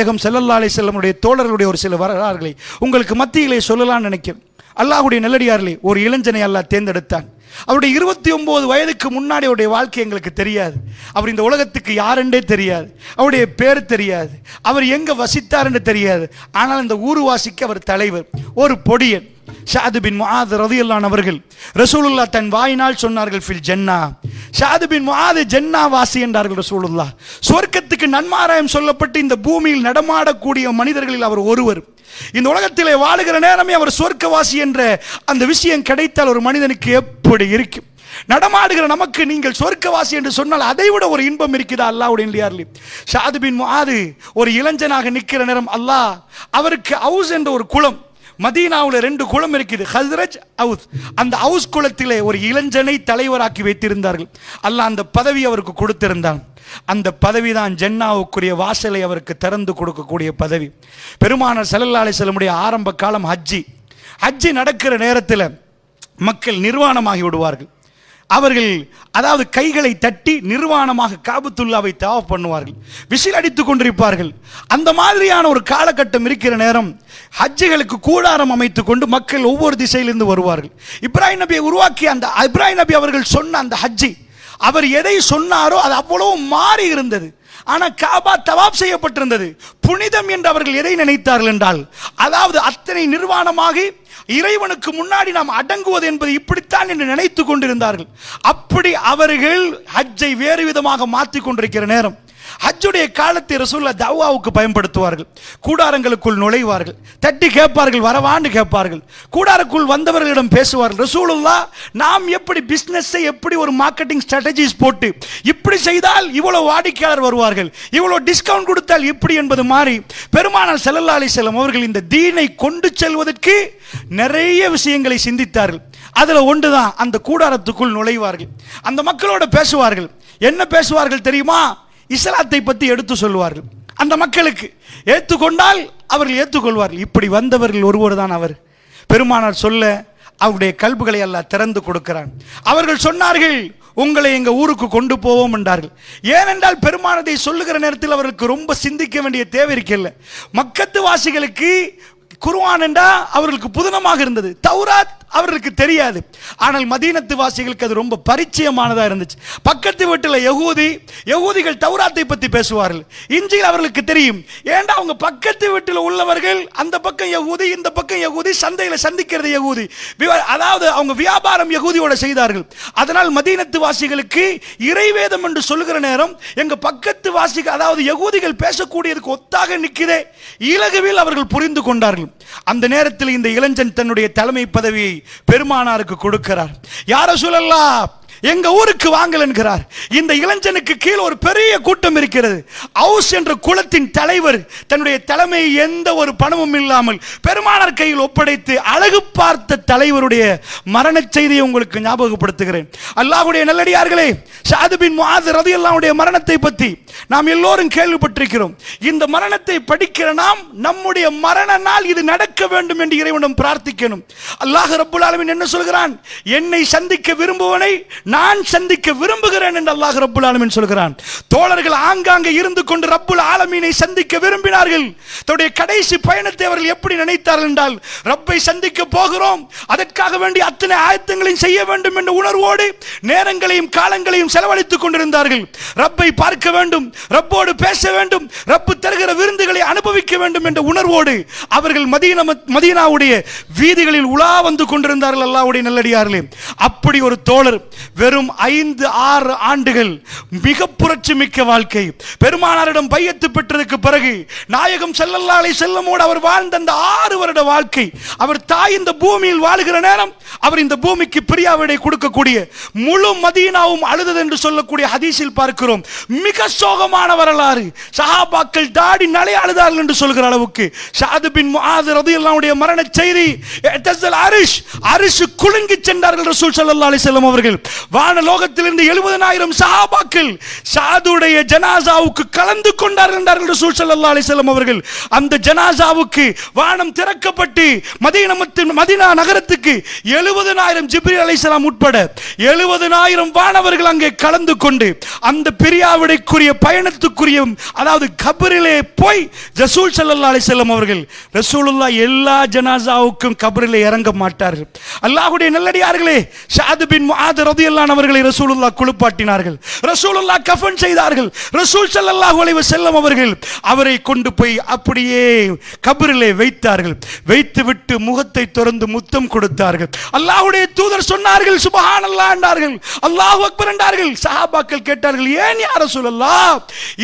நாயகம் செல்லல்லா அலைஹி செல்லமுடைய தோழர்களுடைய ஒரு சில வரலாறுகளை உங்களுக்கு மத்தியிலே சொல்லலாம்னு நினைக்கிறேன். அல்லாஹுடைய நல்லடியார்களே ஒரு இளைஞனை அல்லாஹ் தேர்ந்தெடுத்தான். அவருடைய இருபத்தி ஒன்பது வயதுக்கு முன்னாடி அவருடைய வாழ்க்கை எங்களுக்கு தெரியாது. அவர் இந்த உலகத்துக்கு யாருன்றே தெரியாது. அவருடைய பேர் தெரியாது. அவர் எங்க வசித்தார்னு தெரியாது. ஆனால் இந்த ஊர்வாசிக்கு அவர் தலைவர். ஒரு பொடியன். ஷாது பின் முஆத் ரதியுல்லான் அவர்கள் ரசூலுல்லா தன் வாயினால் சொன்னார்கள் ஃபில் ஜன்னா. ஷாது பின் முஆத் ஜன்னா வாசி என்றார்கள் ரசூலுல்லா சொர்க்கத்துக்கு நன்மாராயம் சொல்லப்பட்டு இந்த பூமியில் நடமாடக்கூடிய மனிதர்களில் அவர் ஒருவர். இந்த உலகத்திலே வாழுகிற நேரமே அவர் சொர்க்கவாசி என்ற அந்த விஷயம் கிடைத்தால் ஒரு மனிதனுக்கு எப்படி இருக்கும். நடமாடுகிற நமக்கு நீங்கள் சொர்க்கவாசி என்று சொன்னால் அதை விட ஒரு இன்பம் இருக்குதா அல்லாவுடைய இல்லையார்லி ஷாது பின் முஆது ஒரு இளைஞனாக நிற்கிற நேரம் அல்லாஹ் அவருக்கு ஹவுஸ் என்ற ஒரு குளம் மதீனாவுல ரெண்டு குளம் இருக்குது ஹஸ்ரஜ் ஹவுஸ் அந்த ஹவுஸ் குளத்திலே ஒரு இளைஞனை தலைவராக்கி வைத்திருந்தார்கள். அல்லாஹ் அந்த பதவி அவருக்கு கொடுத்திருந்தான். அந்த பதவி தான் ஜென்னாவுக்குரிய வாசலை அவருக்கு திறந்து கொடுக்கக்கூடிய பதவி. பெருமானார் செல்லல்லாலை செல்லமுடைய ஆரம்ப காலம் ஹஜ்ஜி. ஹஜ்ஜி நடக்கிற நேரத்தில் மக்கள் நிர்வாணமாகி விடுவார்கள். அவர்கள் அதாவது கைகளை தட்டி நிர்வாணமாக காபத்துல்லாவை தேவை பண்ணுவார்கள். விசில் அடித்துக் கொண்டிருப்பார்கள். அந்த மாதிரியான ஒரு காலகட்டம் இருக்கிற நேரம் ஹஜ்ஜிகளுக்கு கூடாரம் அமைத்துக் கொண்டு மக்கள் ஒவ்வொரு திசையிலிருந்து வருவார்கள். இப்ராஹிம் நபியை உருவாக்கிய அந்த இப்ராஹிம் நபி அவர்கள் சொன்ன அந்த ஹஜ்ஜி அவர் எதை சொன்னாரோ அது அவ்வளவு மாறி இருந்தது. ஆனா காபா தவாப் செய்யப்பட்டிருந்தது. புனிதம் என்று அவர்கள் எதை நினைத்தார்கள் என்றால் அதாவது அத்தனை நிர்வாணமாகி இறைவனுக்கு முன்னாடி நாம் அடங்குவது என்பது இப்படித்தான் என்று நினைத்து கொண்டிருந்தார்கள். அப்படி அவர்கள் ஹஜ்ஜை வேறு விதமாக மாற்றிக் கொண்டிருக்கிற நேரம். ஹஜ்ஜுடைய காலத்தை ரசூல்லா தவாவுக்கு பயன்படுத்துவார்கள். கூடாரங்களுக்குள் நுழைவார்கள். தட்டி கேட்பார்கள் வரவான்னு கேட்பார்கள். கூடாரக்குள் வந்தவர்களிடம் பேசுவார்கள். ரசூலுல்லா நாம் எப்படி பிஸ்னஸை எப்படி ஒரு மார்க்கெட்டிங் ஸ்ட்ராட்டஜிஸ் போட்டு இப்படி செய்தால் இவ்வளோ வாடிக்கையாளர் வருவார்கள்? இவ்வளோ டிஸ்கவுண்ட் கொடுத்தால் இப்படி என்பது மாறி பெருமானார் செல்லல்லா அலி செல்லம் அவர்கள் இந்த தீனை கொண்டு செல்வதற்கு நிறைய விஷயங்களை சிந்தித்தார்கள். அதில் ஒன்று தான் அந்த கூடாரத்துக்குள் நுழைவார்கள். அந்த மக்களோட பேசுவார்கள். என்ன பேசுவார்கள் தெரியுமா? இஸ்லாத்தை பற்றி எடுத்து சொல்வார்கள் அந்த மக்களுக்கு ஏற்றுக்கொண்டால் அவர்கள் ஏற்றுக்கொள்வார்கள். இப்படி வந்தவர்கள் ஒருவர் தான் அவர். பெருமானார் சொல்ல அவருடைய கல்புகளை எல்லாம் திறந்து கொடுக்கிறான். அவர்கள் சொன்னார்கள் உங்களை எங்கள் ஊருக்கு கொண்டு போவோம் என்றார்கள். ஏனென்றால் பெருமானதை சொல்லுகிற நேரத்தில் அவர்களுக்கு ரொம்ப சிந்திக்க வேண்டிய தேவை இருக்கல மக்கத்து வாசிகளுக்கு குருவான் என்றா அவர்களுக்கு புதினமாக இருந்தது. தௌராத் அவர்களுக்கு தெரியாது. ஆனால் மதீனத்து வாசிகளுக்கு அது ரொம்ப பரிச்சயமானதாக இருந்துச்சு. பக்கத்து வீட்டில் யகூதி யகூதிகள் தௌராத்தை பற்றி பேசுவார்கள். இஞ்சியில் அவர்களுக்கு தெரியும். ஏண்டா அவங்க பக்கத்து வீட்டில் உள்ளவர்கள் அந்த பக்கம் யகூதி இந்த பக்கம் யகூதி சந்தையில் சந்திக்கிறது யகூதி. அதாவது அவங்க வியாபாரம் யகூதியோட செய்தார்கள். அதனால் மதீனத்து வாசிகளுக்கு இறைவேதம் என்று சொல்லுகிற நேரம் எங்கள் பக்கத்து வாசிகள் அதாவது யகூதிகள் பேசக்கூடியதுக்கு ஒத்தாக நிற்கிறே இலகுவில் அவர்கள் புரிந்து கொண்டார்கள். அந்த நேரத்தில் இந்த இளைஞன் தன்னுடைய தலைமை பதவியை பெருமானாருக்கு கொடுக்கிறார். யார சொல்லலாம் எங்க ஊருக்கு வாங்கல் என்கிறார். இந்த இளைஞனுக்கு கீழ் ஒரு பெரிய கூட்டம் இருக்கிறது. ஹவுஸ் என்ற குலத்தின் தலைவர் தன்னுடைய தலைமை எந்த ஒரு பணமும் இல்லாமல் பெருமானார் கையில் ஒப்படைத்து அழகு பார்த்த தலைவருடைய மரணச் செய்தியை உங்களுக்கு ஞாபகப்படுத்துகிறேன். அல்லாஹ்வுடைய நல்லடியார்களே சாதுபின் பின் ரதி அல்லாவுடைய மரணத்தை பற்றி நாம் எல்லோரும் கேள்விப்பட்டிருக்கிறோம். இந்த மரணத்தை படிக்கிற நாம் நம்முடைய மரண நாள் இது நடக்க வேண்டும் என்று இறைவனும் பிரார்த்திக்கணும். அல்லாஹ் ரபுல் என்ன சொல்கிறான்? என்னை சந்திக்க விரும்புவனை நான் சந்திக்க விரும்புகிறேன் என்று அல்லாஹ் ரப்புல் ஆலமின் சொல்கிறான். தோழர்கள் ஆங்காங்கே இருந்து கொண்டு ரப்புல் ஆலமீனை சந்திக்க விரும்பினார்கள். தன்னுடைய கடைசி பயணத்தை அவர்கள் எப்படி நினைத்தார்கள் என்றால் ரப்பை சந்திக்க போகிறோம். அதற்காக வேண்டி அத்தனை ஆயத்தங்களையும் செய்ய வேண்டும் என்ற உணர்வோடு நேரங்களையும் காலங்களையும் செலவழித்துக் கொண்டிருந்தார்கள். ரப்பை பார்க்க வேண்டும் ரப்போடு பேச வேண்டும் ரப்பு தருகிற விருந்துகளை அனுபவிக்க வேண்டும் என்ற உணர்வோடு அவர்கள் மதீன மதீனாவுடைய வீதிகளில் உலா வந்து கொண்டிருந்தார்கள் அல்லாவுடைய நல்லடியார்களே. அப்படி ஒரு தோழர் வெறும் ஐந்து ஆறு ஆண்டுகள் மிக புரட்சி மிக்க வாழ்க்கை. பெருமானாரிடம் பையத்து பெற்றதுக்கு பிறகு நாயகம் செல்லல்லாலை செல்லமோடு அவர் வாழ்ந்த அந்த ஆறு வருட வாழ்க்கை அவர் தாய் இந்த பூமியில் வாழுகிற நேரம் அவர் இந்த பூமிக்கு பிரியாவிடை கொடுக்கக்கூடிய முழு மதீனாவும் அழுதது என்று சொல்லக்கூடிய ஹதீஸில் பார்க்கிறோம். மிக சோகமான வரலாறு. சஹாபாக்கள் தாடி நலை அழுதார்கள் என்று சொல்கிற அளவுக்கு ஷாது பின் முஆத் ரதியல்லாஹுடைய மரண செய்தி அரிஷ் அரிஷு குலுங்கி சென்றார்கள் ரசூல் ஸல்லல்லாஹு அலைஹி வஸல்லம் அவர்கள். வானலோகத்திலிருந்து எழுபதனாயிரம் சஹாபாக்கள் சாதுடைய ஜனாசாவுக்கு கலந்து கொண்டார்கள் என்றார்கள் ரசூல் அல்லா அலிசல்லம் அவர்கள். அந்த ஜனாசாவுக்கு வானம் திறக்கப்பட்டு மதீனமத்தின் மதீனா நகரத்துக்கு எழுபதனாயிரம் ஜிப்ரி அலிசலாம் உட்பட எழுபதனாயிரம் வானவர்கள் அங்கே கலந்து கொண்டு அந்த பெரியாவிடைக்குரிய பயணத்துக்குரிய அதாவது கபரிலே போய் ரசூல் சல்லா அலிசல்லம் அவர்கள் ரசூலுல்லா எல்லா ஜனாசாவுக்கும் கபரிலே இறங்க மாட்டார்கள். அல்லாஹுடைய நல்லடியார்களே ஷாது பின் முஆத் ரலியல்லாஹு அவர்களை ரசூலுல்லா குளிப்பாட்டினார்கள். ரசூலுல்லா கஃபன் செய்தார்கள். ரசூல் ஸல்லல்லாஹு அலைஹி வஸல்லம் அவர்கள் அவரை கொண்டு போய் அப்படியே கபரிலே வைத்தார்கள். வைத்துவிட்டு முகத்தை திறந்து முத்தம் கொடுத்தார்கள். அல்லாஹ்வுடைய தூதர் சொன்னார்கள் சுபஹானல்லாஹ் என்றார்கள். அல்லாஹ் அக்பர் என்றார்கள். சஹாபாக்கள் கேட்டார்கள் ஏன் யார் ரசூலல்லாஹ்?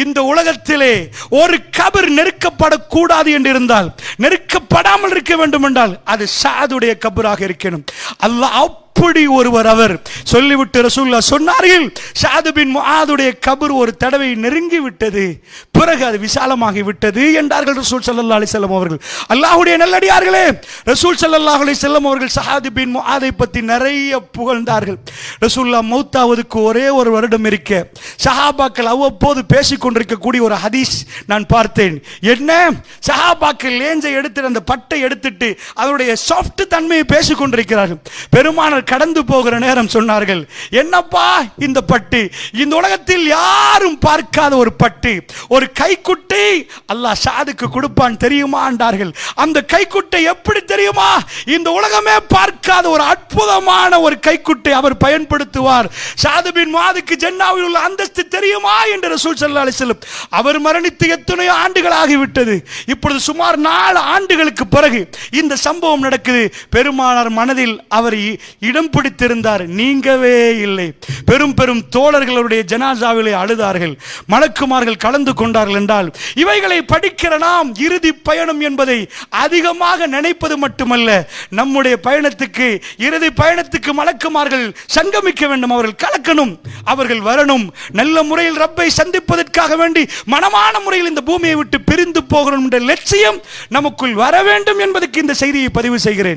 இந்த உலகத்திலே ஒரு கபர் நெருக்கப்படக்கூடாது என்று இருந்தால் நெருக்கப்படாமல் இருக்க வேண்டும் என்றால் அது சாதுடைய கபராக இருக்கணும். அல்லாஹ் அப்படி ஒருவர் அவர். சொல்லிவிட்டு ரசூல்லா சொன்னார்கள் ஷாதுபின் முஆதுடைய கபர் ஒரு தடவை நெருங்கி விட்டது பிறகு அது விசாலமாகி விட்டது என்றார்கள் ரசூல் ஸல்லல்லாஹு அலி செல்லம் அவர்கள். அல்லாஹுடைய நல்லடியார்களே ரசூல் ஸல்லல்லாஹு அலி செல்லம் அவர்கள் ஷாது பின் முஆதை பற்றி நிறைய புகழ்ந்தார்கள். ரசூல்லா மௌத்தாவதுக்கு ஒரே ஒரு வருடம் இருக்க சஹாபாக்கள் அவ்வப்போது பேசிக்கொண்டிருக்கக்கூடிய ஒரு ஹதீஸ் நான் பார்த்தேன். என்ன? சஹாபாக்கள் லேஞ்சை எடுத்து அந்த பட்டை எடுத்துட்டு அதனுடைய சாஃப்ட் தன்மையை பேசிக்கொண்டிருக்கிறார்கள் பெருமானர் கடந்து போகிற நேரம் சொன்னார்கள். என்னப்பா இந்த பட்டு? இந்த உலகத்தில் யாரும் பார்க்காத ஒரு பட்டு. ஒரு கைக்குட்டை அல்லாஹ் சாதுக்கு கொடுப்பான் தெரியுமா? என்றார்கள். அந்த கைக்குட்டை எப்படி தெரியுமா? இந்த உலகமே பார்க்காத ஒரு அற்புதமான ஒரு கைக்குட்டை அவர் பயன்படுத்துவார். சாதுபின் மாதுக்கு ஜென்னாவில் உள்ள அந்தஸ்து தெரியுமா? என்று ரசூல் சல்லா அலைஹி அவர் மரணித்து எத்தனையோ ஆண்டுகள் ஆகிவிட்டது இப்பொழுது சுமார் நாலு ஆண்டுகளுக்கு பிறகு இந்த சம்பவம் நடக்குது. பெருமானார் மனதில் அவர் இட இடம் பிடித்திருந்தார். நீங்கவே இல்லை. பெரும் பெரும் தோழர்களுடைய ஜனாசாவிலே அழுதார்கள். மலக்குமார்கள் கலந்து கொண்டார்கள் என்றால் இவைகளை படிக்கிற நாம் இறுதி பயணம் என்பதை அதிகமாக நினைப்பது மட்டுமல்ல. நம்முடைய பயணத்துக்கு இறுதி பயணத்துக்கு மலக்குமார்கள் சங்கமிக்க வேண்டும். அவர்கள் கலக்கணும் அவர்கள் வரணும். நல்ல முறையில் ரப்பை சந்திப்பதற்காக வேண்டி மனமான முறையில் இந்த பூமியை விட்டு பிரிந்து போகணும் என்ற லட்சியம் நமக்குள் வர வேண்டும் என்பதற்கு இந்த செய்தியை பதிவு செய்கிறேன்.